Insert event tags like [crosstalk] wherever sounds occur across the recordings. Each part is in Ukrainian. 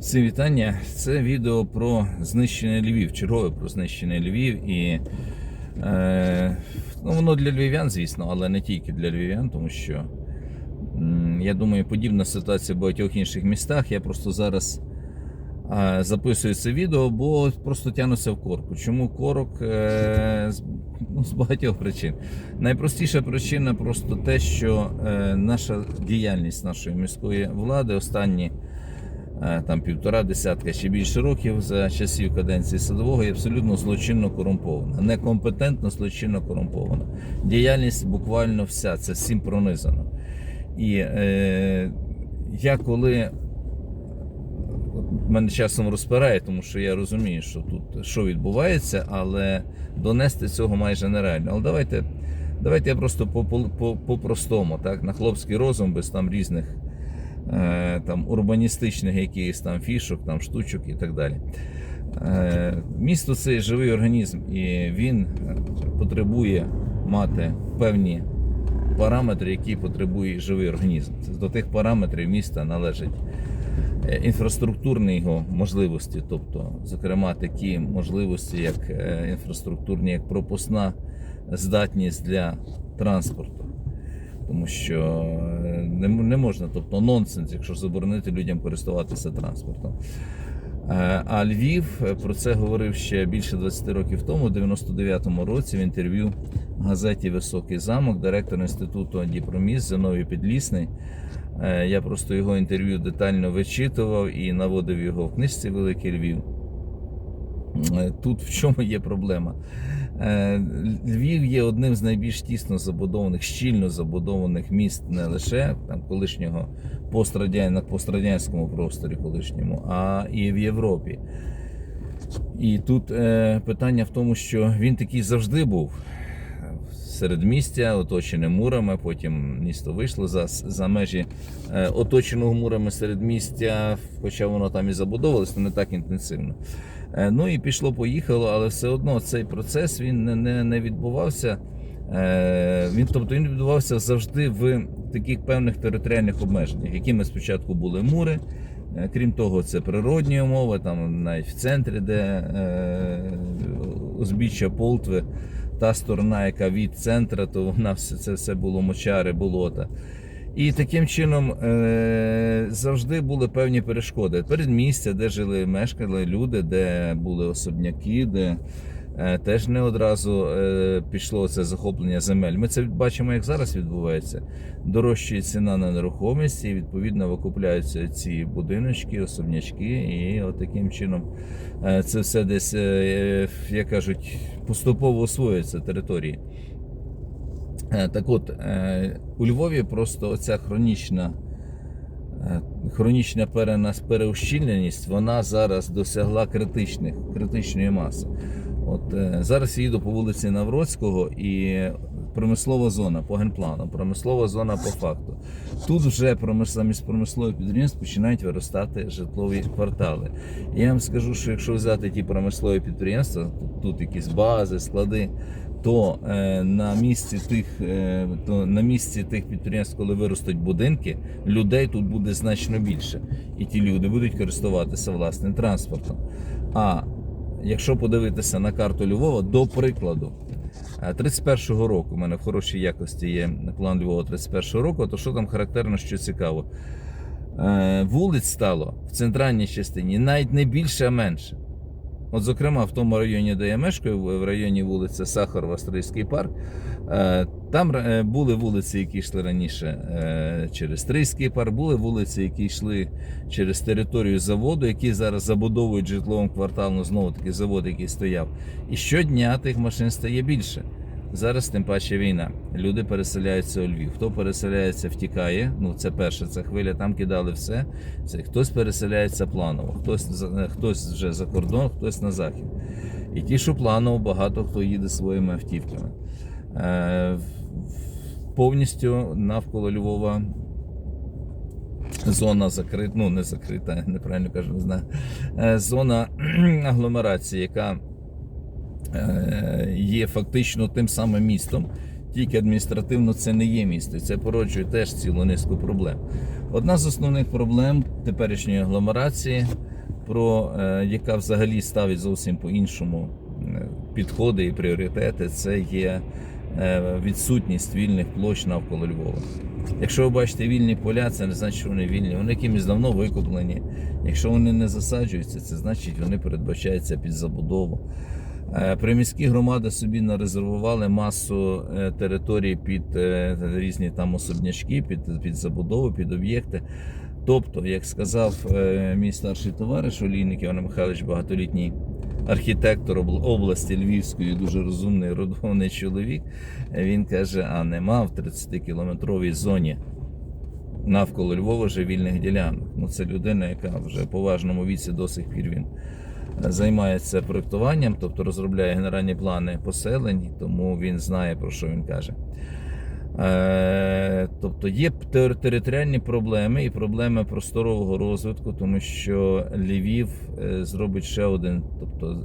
Всім вітання. Це відео про знищення Львів, чергове про знищення Львів. І е, ну, воно для львів'ян, звісно, але не тільки для львів'ян, тому що м, я думаю, подібна ситуація в багатьох інших містах. Я просто зараз е, записую це відео, бо просто тягнуся в корку. Чому корок? Е, з, ну, з багатьох причин. Найпростіша причина просто те, що е, наша діяльність нашої міської влади останні там півтора десятка чи більше років за часів каденції садового є абсолютно злочинно корумпована, некомпетентно злочинно корумпована. Діяльність буквально вся, це всім пронизано. І е, я коли мене часом розпирає, тому що я розумію, що тут що відбувається, але донести цього майже нереально. Але давайте, давайте я просто по- по- по- по-простому, так, на хлопський розум, без там різних е, там, урбаністичних якихось там фішок, там, штучок і так далі. Е, місто це живий організм, і він е, потребує мати певні параметри, які потребує живий організм. До тих параметрів міста належить е, інфраструктурні його можливості, тобто, зокрема, такі можливості, як е, інфраструктурні, як пропускна здатність для транспорту. Тому що е, не, не можна, тобто нонсенс, якщо заборонити людям користуватися транспортом. Е, А Львів е, про це говорив ще більше 20 років тому, у 99-му році, в інтерв'ю газеті Високий замок, директор інституту Діпроміс Зиновій Підлісний. Я просто його інтерв'ю детально вичитував і наводив його в книжці Великий Львів. Тут в чому є проблема? Е, Львів є одним з найбільш тісно забудованих, щільно забудованих міст не лише там колишнього пострадян... на пострадянському просторі колишньому, а і в Європі. І тут е, питання в тому, що він такий завжди був. Середмістя, оточене мурами, потім місто вийшло за, за межі е, оточеного мурами середмістя, хоча воно там і забудовувалось, то не так інтенсивно. Е, Ну і пішло, поїхало, але все одно цей процес він не, не, не відбувався. Е, Він, тобто він відбувався завжди в таких певних територіальних обмеженнях, якими спочатку були мури. Е, Крім того, це природні умови, там навіть в центрі, де е, узбіччя Полтви, та сторона, яка від центра, то вона все це все було мочари, болота. І таким чином е, завжди були певні перешкоди. Передмістя, де жили, мешкали люди, де були особняки, де е, теж не одразу е, пішло це захоплення земель. Ми це бачимо, як зараз відбувається. Дорожчає ціна на нерухомість, і відповідно викупляються ці будиночки, особнячки, і от таким чином це все десь, як кажуть, поступово освоюється території. Е, Так от, е, у Львові просто оця хронічна, е, хронічна переущільненість, вона зараз досягла критичних, критичної маси. От зараз я їду по вулиці Навроцького і промислова зона по генплану, промислова зона по факту. Тут вже замість промислових підприємств починають виростати житлові квартали. І я вам скажу, що якщо взяти ті промислові підприємства, тут якісь бази, склади, то е, на місці тих, е, то на місці тих підприємств, коли виростуть будинки, людей тут буде значно більше, і ті люди будуть користуватися власним транспортом. А якщо подивитися на карту Львова, до прикладу, е, 31-го року, у мене в хорошій якості є план Львова 31-го року, то що там характерно, що цікаво, Е, вулиць стало в центральній частині навіть не більше, а менше. От, зокрема, в тому районі, де я мешкаю, в районі вулиці Сахарова, Стрийський парк, е, там е, були вулиці, які йшли раніше е, через Стрийський парк, були вулиці, які йшли через територію заводу, які зараз забудовують житловим кварталом, знову таки завод, який стояв. І щодня тих машин стає більше. Зараз тим паче війна. Люди переселяються у Львів. Хто переселяється, втікає. Ну це перша ця хвиля. Там кидали все. Це хтось переселяється планово, хтось хтось вже за кордон, хтось на захід. І ті, що планово, багато хто їде своїми автівками. Е, повністю навколо Львова зона закрита, ну не закрита, [laughs] неправильно кажу, не знаю. Е, Зона [clears throat] агломерації, яка е, є фактично тим самим містом, тільки адміністративно це не є місто. Це породжує теж цілу низку проблем. Одна з основних проблем теперішньої агломерації, про е, яка взагалі ставить зовсім по-іншому е, підходи і пріоритети, це є е, відсутність вільних площ навколо Львова. Якщо ви бачите вільні поля, це не значить, що вони вільні. Вони якимось давно викуплені. Якщо вони не засаджуються, це значить вони передбачаються під забудову. Е, Приміські громади собі нарезервували масу е, територій під е, різні там особнячки, під, під забудову, під об'єкти. Тобто, як сказав мій старший товариш Олійник Іван Михайлович, багатолітній архітектор області Львівської, дуже розумний, родований чоловік, він каже: а нема в 30-кілометровій зоні навколо Львова вже вільних ділянок. Ну, це людина, яка вже в поважному віці до сих пір він займається проєктуванням, тобто розробляє генеральні плани поселень, тому він знає про що він каже. Е, тобто є територіальні проблеми і проблеми просторового розвитку, тому що Львів е, зробить ще один, тобто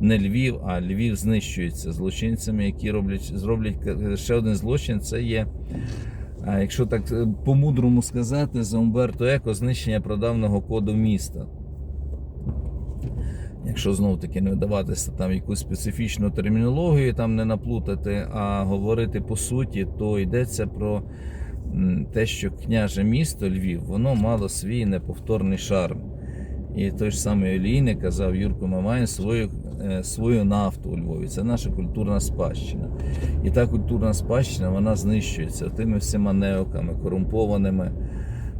не Львів, а Львів знищується злочинцями, які роблять, зроблять ще один злочин. Це є, якщо так е, по-мудрому сказати, за Умберто Еко знищення прадавнього коду міста. Якщо знов таки не вдаватися там якусь специфічну термінологію, там не наплутати, а говорити по суті, то йдеться про те, що княже місто Львів, воно мало свій неповторний шарм. І той ж самий олійник казав Юрко Мамай свою, е, свою нафту у Львові. Це наша культурна спадщина. І та культурна спадщина вона знищується тими всіма неоками, корумпованими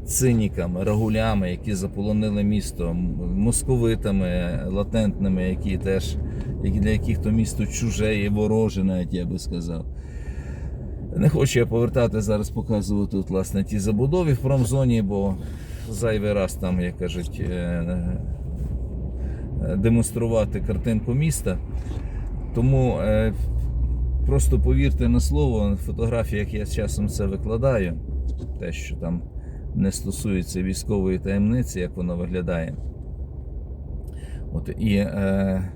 циніками, рагулями, які заполонили місто, московитами латентними, які теж для яких то місто чуже і вороже, навіть я би сказав. Не хочу я повертати зараз, показувати тут, власне, ті забудови в промзоні, бо зайвий раз там, як кажуть, е, е, демонструвати картинку міста. Тому е, просто повірте на слово, на фотографіях я часом це викладаю, те, що там не стосується військової таємниці, як воно виглядає. От, і е,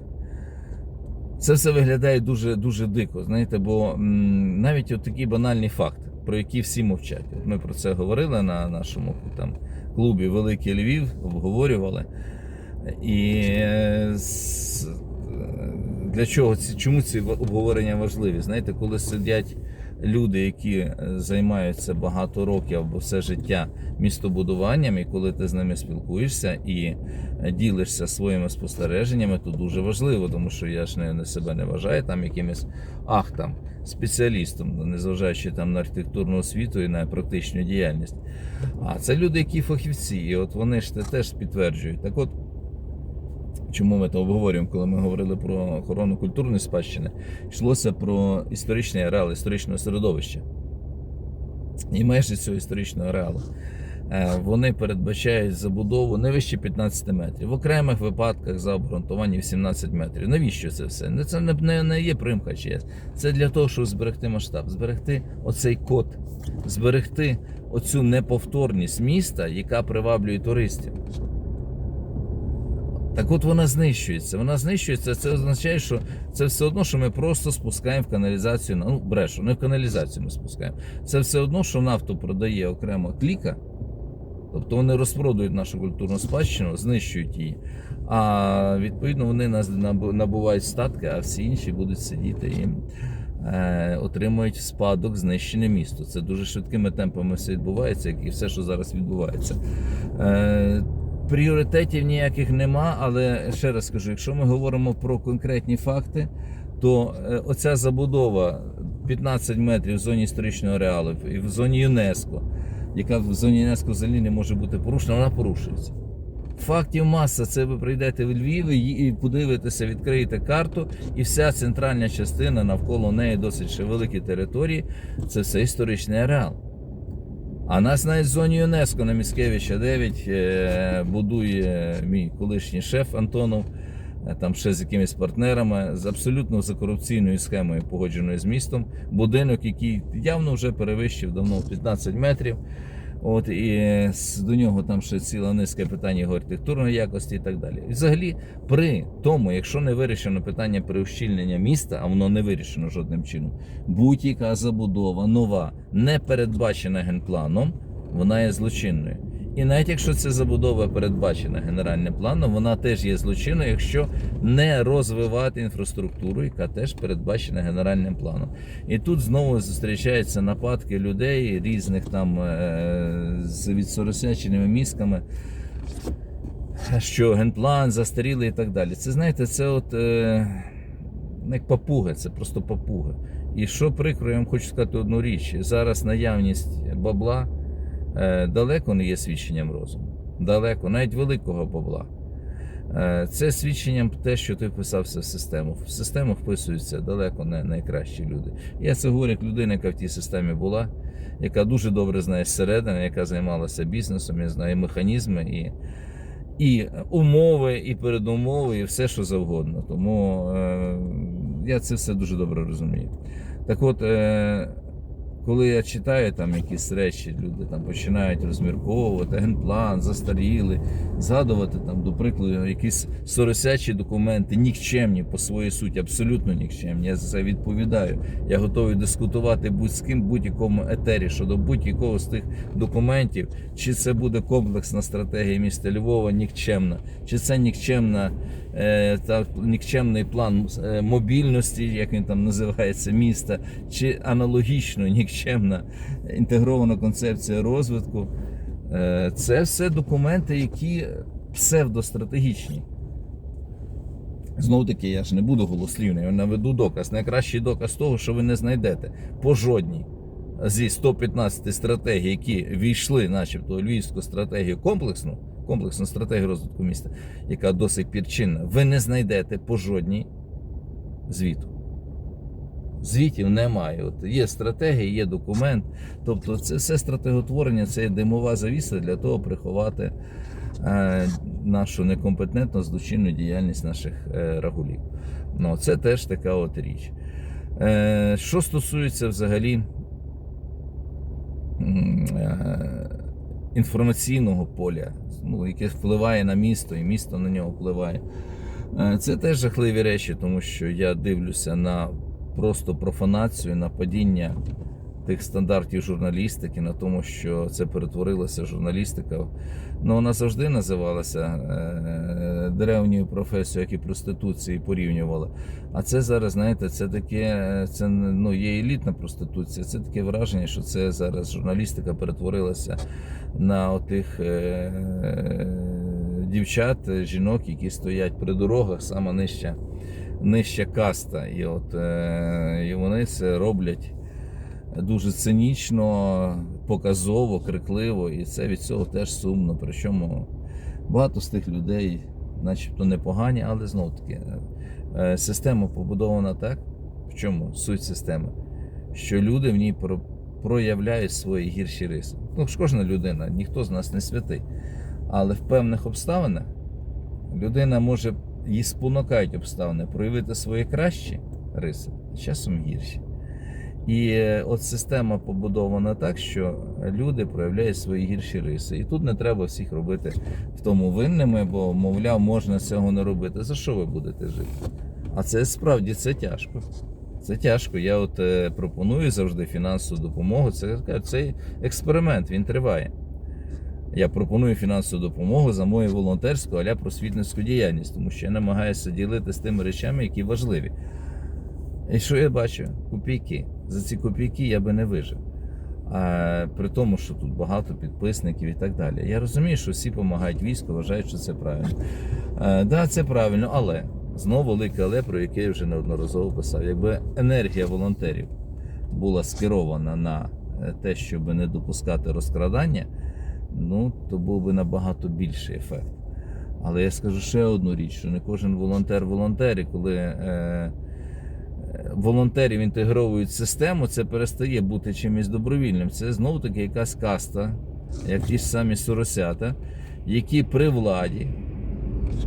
це все виглядає дуже, дуже дико, знаєте, бо м, навіть от такий банальний факт, про який всі мовчать. От ми про це говорили на нашому там, клубі Великий Львів, обговорювали. І е, е, для чого ці, чому ці обговорення важливі? Знаєте, коли сидять люди, які е, займаються багато років або все життя містобудуванням, і коли ти з ними спілкуєшся і е, ділишся своїми спостереженнями, то дуже важливо, тому що я ж не, себе не вважаю там якимось ах там спеціалістом, незважаючи там на архітектурну освіту і на практичну діяльність. А це люди, які фахівці, і от вони ж те теж підтверджують. Так от. Чому ми то обговорюємо, коли ми говорили про охорону культурної спадщини, йшлося про історичний ареал, історичного середовища. І межі цього історичного ареалу е, вони передбачають забудову не вище 15 метрів. В окремих випадках за обґрунтування 18 метрів. Навіщо це все? Ну, Це не, не, не є примха чиясь. Це для того, щоб зберегти масштаб, зберегти оцей код, зберегти оцю неповторність міста, яка приваблює туристів. Так от вона знищується. Вона знищується. Це означає, що це все одно, що ми просто спускаємо в каналізацію. Ну, брешу, не в каналізацію ми спускаємо. Це все одно, що нафту продає окремо кліка. Тобто вони розпродують нашу культурну спадщину, знищують її. А відповідно вони нас набувають статки, а всі інші будуть сидіти і е, отримують спадок знищене місто. Це дуже швидкими темпами все відбувається, як і все, що зараз відбувається. Е, Пріоритетів ніяких нема, але ще раз скажу, якщо ми говоримо про конкретні факти, то е, оця забудова 15 метрів в зоні історичного ареалу і в зоні ЮНЕСКО, яка в зоні ЮНЕСКО взагалі не може бути порушена, вона порушується. Фактів маса, це ви прийдете в Львів і подивитеся, відкриєте карту, і вся центральна частина навколо неї досить ще великі території. Це все історичний ареал. А нас навіть в зоні ЮНЕСКО на Міскевича 9 е, будує мій колишній шеф Антонов, е, там ще з якимись партнерами, з абсолютно за корупційною схемою, погодженою з містом. Будинок, який явно вже перевищив давно 15 метрів. От і с- до нього там ще ціла низка питань його архітектурної якості і так далі. І взагалі, при тому, якщо не вирішено питання приущільнення міста, а воно не вирішено жодним чином, будь-яка забудова нова, не передбачена генпланом, вона є злочинною. І навіть якщо ця забудова передбачена генеральним планом, вона теж є злочинною, якщо не розвивати інфраструктуру, яка теж передбачена генеральним планом. І тут знову зустрічаються нападки людей різних там е, з відсоросяченими мізками, що генплан застарілий і так далі. Це знаєте, це от е, ну, як папуга, це просто папуга. І що прикро, я вам хочу сказати одну річ: зараз наявність бабла далеко не є свідченням розуму. Далеко, навіть великого бабла. Е, Це свідченням те, що ти вписався в систему. В систему вписуються далеко не найкращі люди. Я це говорю як людина, яка в тій системі була, яка дуже добре знає зсередини, яка займалася бізнесом, я знаю механізми і, і умови, і передумови, і все, що завгодно. Тому е, я це все дуже добре розумію. Так от, е, коли я читаю там якісь речі, люди там починають розмірковувати, генплан, застаріли, згадувати там, до прикладу, якісь соросячі документи, нікчемні по своїй суті, абсолютно нікчемні. Я за це відповідаю. Я готовий дискутувати будь з ким будь-якому етері щодо будь-якого з тих документів, чи це буде комплексна стратегія міста Львова, нікчемна, чи це нікчемна та нікчемний план е, мобільності, як він там називається, міста, чи аналогічно нікчемна інтегрована концепція розвитку. Е, Це все документи, які псевдостратегічні. Знову таки, я ж не буду голослівний, я наведу доказ. Найкращий доказ того, що ви не знайдете по жодній зі 115 стратегій, які війшли, начебто, у львівську стратегію комплексну, комплексну стратегію розвитку міста, яка досить чинна, ви не знайдете по жодній звіту. Звітів немає. От є стратегія, є документ. Тобто, це все стратеготворення, це є димова завіса для того приховати е, нашу некомпетентну злочинну діяльність наших е, рагулів. Ну, це теж така от річ. Е, що стосується взагалі е, інформаційного поля, ну, яке впливає на місто, і місто на нього впливає. Е, Це теж жахливі речі, тому що я дивлюся на просто профанацію, на падіння тих стандартів журналістики, на тому, що це перетворилася журналістика. Ну, вона завжди називалася е, древньою професією, як і проституції порівнювала. А це зараз, знаєте, це таке, це ну, є елітна проституція. Це таке враження, що це зараз журналістика перетворилася на отих е, дівчат, жінок, які стоять при дорогах, сама нижча, нижча каста. І, от, е, і вони це роблять дуже цинічно, показово, крикливо, і це від цього теж сумно. Причому багато з тих людей, начебто непогані, але знов таки е, система побудована так. В чому суть системи? Що люди в ній проявляють свої гірші риси. Ну, ж кожна людина, ніхто з нас не святий. Але в певних обставинах людина може її спонукають обставини проявити свої кращі риси, часом гірші. І е, от система побудована так, що люди проявляють свої гірші риси. І тут не треба всіх робити в тому винними, бо, мовляв, можна цього не робити. За що ви будете жити? А це справді це тяжко. Це тяжко. Я от е, пропоную завжди фінансову допомогу. Це цей експеримент він триває. Я пропоную фінансову допомогу за мою волонтерську аля просвітницьку діяльність, тому що я намагаюся ділитися тими речами, які важливі. І що я бачу? Копійки. За ці копійки я би не вижив. А, при тому, що тут багато підписників і так далі. Я розумію, що всі допомагають війську, вважають, що це правильно. Так, да, це правильно, але знову велике але, про яке я вже неодноразово писав. Якби енергія волонтерів була скерована на е, те, щоб не допускати розкрадання, ну то був би набагато більший ефект. Але я скажу ще одну річ: що не кожен волонтер волонтер, і коли е, е, волонтерів інтегровують в систему, це перестає бути чимось добровільним. Це знову таки якась каста, як ті ж самі соросята, які при владі,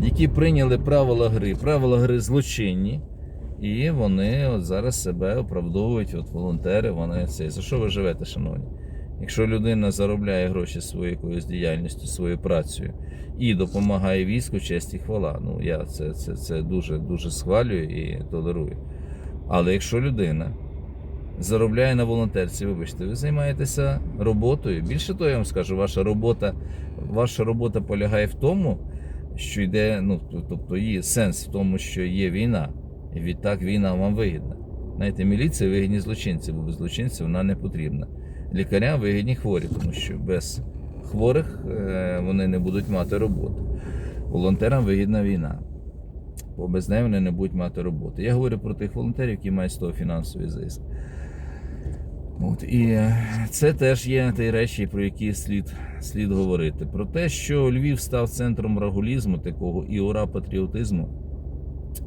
які прийняли правила гри, правила гри злочинні. І вони от зараз себе оправдовують, от волонтери, вони це. За що ви живете, шановні? Якщо людина заробляє гроші своєю якоюсь діяльністю, своєю працею і допомагає війську, честь і хвала. Ну я це, це, це дуже дуже схвалюю і толерую. Але якщо людина заробляє на волонтерці, вибачте, ви займаєтеся роботою. Більше того, я вам скажу, ваша робота, ваша робота полягає в тому, що йде, ну тобто її сенс в тому, що є війна, і відтак війна вам вигідна. Знаєте, міліція вигідні злочинці, бо без злочинців вона не потрібна. Лікарям вигідні хворі, тому що без хворих е, вони не будуть мати роботу. Волонтерам вигідна війна, бо без неї вони не будуть мати роботи. Я говорю про тих волонтерів, які мають з того фінансовий зиск. От, і це теж є ті речі, про які слід, слід говорити. Про те, що Львів став центром рагулізму, такого і ура патріотизму,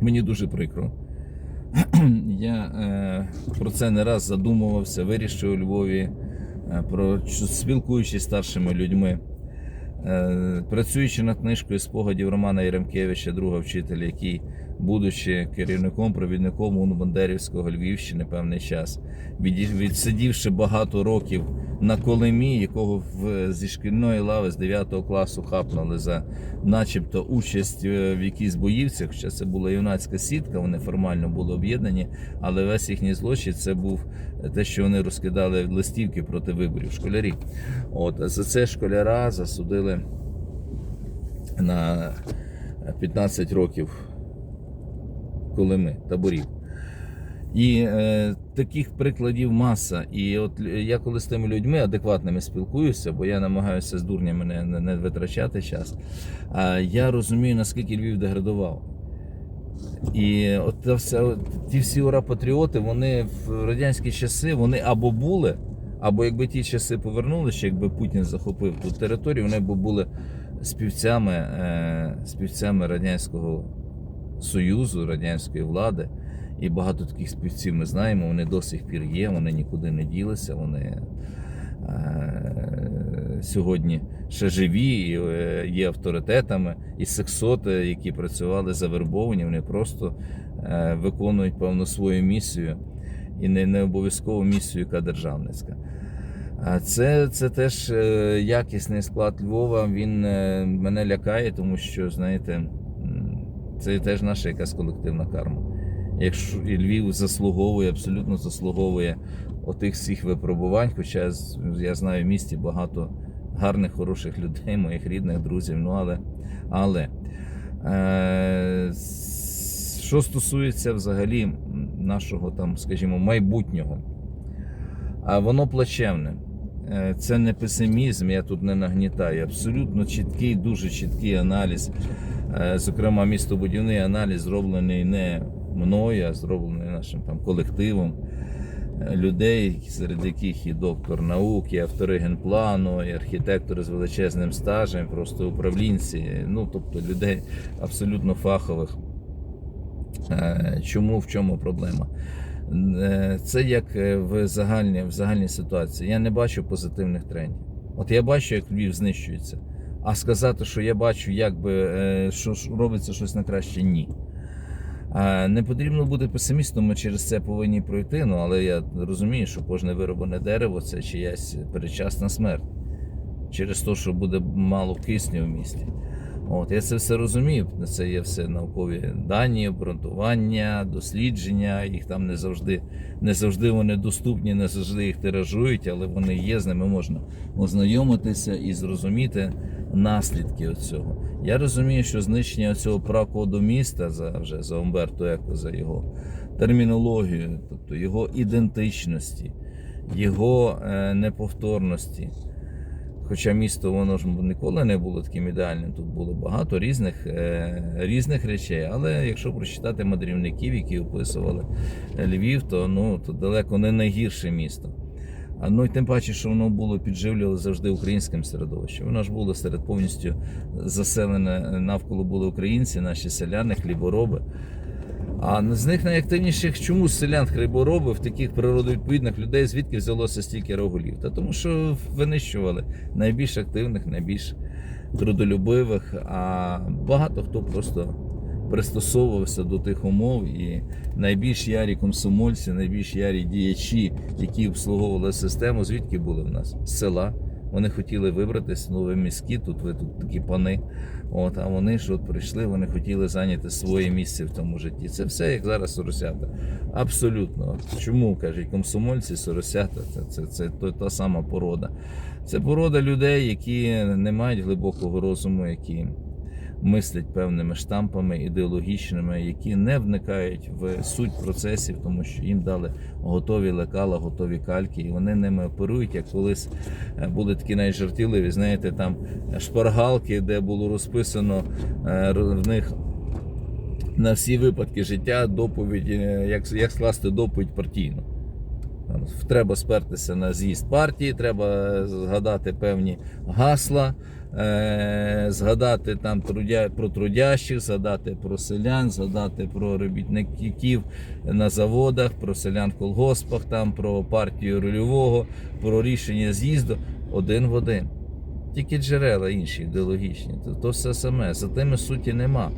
мені дуже прикро. [clears throat] Я е, про це не раз задумувався, вирішив у Львові, е, про, спілкуючись з старшими людьми. Е, працюючи над книжкою спогадів Романа Яремкевича, друга вчителя, який, будучи керівником, провідником УН Бандерівського Львівщини певний час, відсидівши багато років на Колимі, якого зі шкільної лави з 9 класу хапнули за начебто участь е, в якійсь боївцях, хоча це була юнацька сітка, вони формально були об'єднані, але весь їхній злочин це був те, що вони розкидали листівки проти виборів школярів. От за це школяра засудили на 15 років Колими, таборів. І е, таких прикладів маса. І от я коли з тими людьми адекватними спілкуюся, бо я намагаюся з дурнями не, не, не витрачати час, а я розумію, наскільки Львів деградував. І от вся, ті всі ура-патріоти, вони в радянські часи вони або були, або якби ті часи повернулися, якби Путін захопив ту територію, вони б були співцями, е, співцями Радянського Союзу, радянської влади. І багато таких співців ми знаємо, вони до сих пір є, вони нікуди не ділися, вони е, сьогодні ще живі, і е, є авторитетами, і сексоти, які працювали завербовані, вони просто е, виконують певну свою місію і не, не обов'язково місію, яка державницька. Це, це теж е, якісний склад Львова. Він е, мене лякає, тому що, знаєте, це теж наша якась колективна карма. Якщо і Львів заслуговує, абсолютно заслуговує отих всіх випробувань, хоча я знаю в місті багато гарних, хороших людей, моїх рідних, друзів. Ну але, але е, що стосується взагалі нашого там, скажімо, майбутнього, а воно плачевне. Е, Це не песимізм, я тут не нагнітаю. Абсолютно чіткий, дуже чіткий аналіз. Е, Зокрема, містобудівний аналіз зроблений не мною, а зроблений нашим там колективом е, людей, серед яких і доктор наук, і автори генплану, і архітектори з величезним стажем, просто управлінці. Ну, тобто людей абсолютно фахових. Е, Чому в чому проблема? Це як в загальній, в загальній ситуації. Я не бачу позитивних трендів. От я бачу, як Львів знищується. А сказати, що я бачу, як би е, що робиться щось на краще, ні. Е, Не потрібно бути песимістом, ми через це повинні пройти. Ну але я розумію, що кожне вироблене дерево це чиясь передчасна смерть. Через те, що буде мало кисню в місті. От, я це все розумію. Це є все наукові дані, обґрунтування, дослідження. Їх там не завжди, не завжди вони доступні, не завжди їх тиражують, але вони є, з ними можна ознайомитися і зрозуміти наслідки цього. Я розумію, що знищення цього пракоду міста за вже за Умберто Еко, за його термінологію, тобто його ідентичності, його е, неповторності. Хоча місто воно ж ніколи не було таким ідеальним. Тут було багато різних, е, різних речей. Але якщо прочитати мандрівників, які описували Львів, то ну то далеко не найгірше місто. А ну і тим паче, що воно було підживлювало завжди українським середовищем. Воно ж було серед повністю заселене навколо були українці, наші селяни, хлібороби. А з них найактивніших чомусь селян хліборобів, таких природовідповідних людей, звідки взялося стільки рогулів? Та тому що винищували найбільш активних, найбільш трудолюбивих, а багато хто просто пристосовувався до тих умов, і найбільш ярі комсомольці, найбільш ярі діячі, які обслуговували систему, звідки були в нас? З села. Вони хотіли вибратися ну ви міські, тут ви тут такі пани. От, а вони ж от прийшли, вони хотіли зайняти своє місце в тому житті. Це все як зараз соросята. Абсолютно. Чому кажуть комсомольці, соросята? Це, це, це, то- та сама порода. Це порода людей, які не мають глибокого розуму, які мислять певними штампами ідеологічними, які не вникають в суть процесів, тому що їм дали готові лекала, готові кальки, і вони ними оперують, як колись е, були такі найжартівливі, знаєте, там шпаргалки, де було розписано е, в них. На всі випадки життя доповідь, е, як, як скласти доповідь партійну. Треба спертися на з'їзд партії, треба згадати певні гасла, згадати там про трудящих, згадати про селян, згадати про робітників на заводах, про селян в колгоспах, там, про партію рульового, про рішення з'їзду один в один. Тільки джерела інші ідеологічні. То, то все саме. За тими суті нема.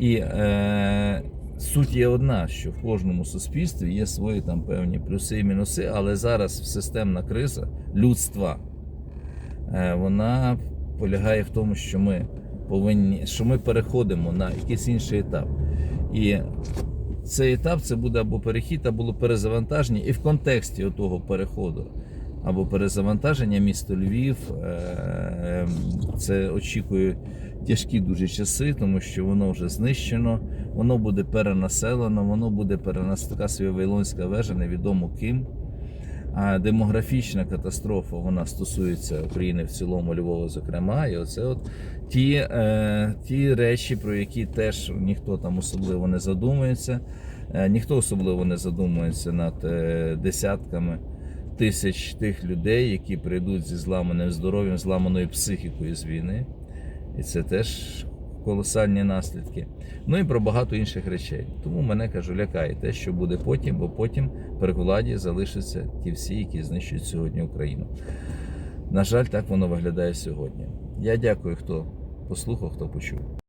І е, суть є одна, що в кожному суспільстві є свої там певні плюси і мінуси, але зараз системна криза людства, е, вона полягає в тому, що ми повинні, що ми переходимо на якийсь інший етап. І цей етап це буде або перехід, або перезавантаження, і в контексті того переходу. Або перезавантаження місто Львів. е, Це очікує тяжкі дуже часи, тому що воно вже знищено, воно буде перенаселено, воно буде перенас... така собі Вавилонська вежа, невідомо ким. А демографічна катастрофа вона стосується України в цілому, Львова, зокрема. І оце от ті, е, ті речі, про які теж ніхто там особливо не задумується. Е, ніхто особливо не задумується над е, десятками тисяч тих людей, які прийдуть зі зламаним здоров'ям, зламаною психікою з війни. І це теж колосальні наслідки. Ну і про багато інших речей. Тому мене кажу, лякає те, що буде потім, бо потім при владі залишаться ті всі, які знищують сьогодні Україну. На жаль, так воно виглядає сьогодні. Я дякую, хто послухав, хто почув.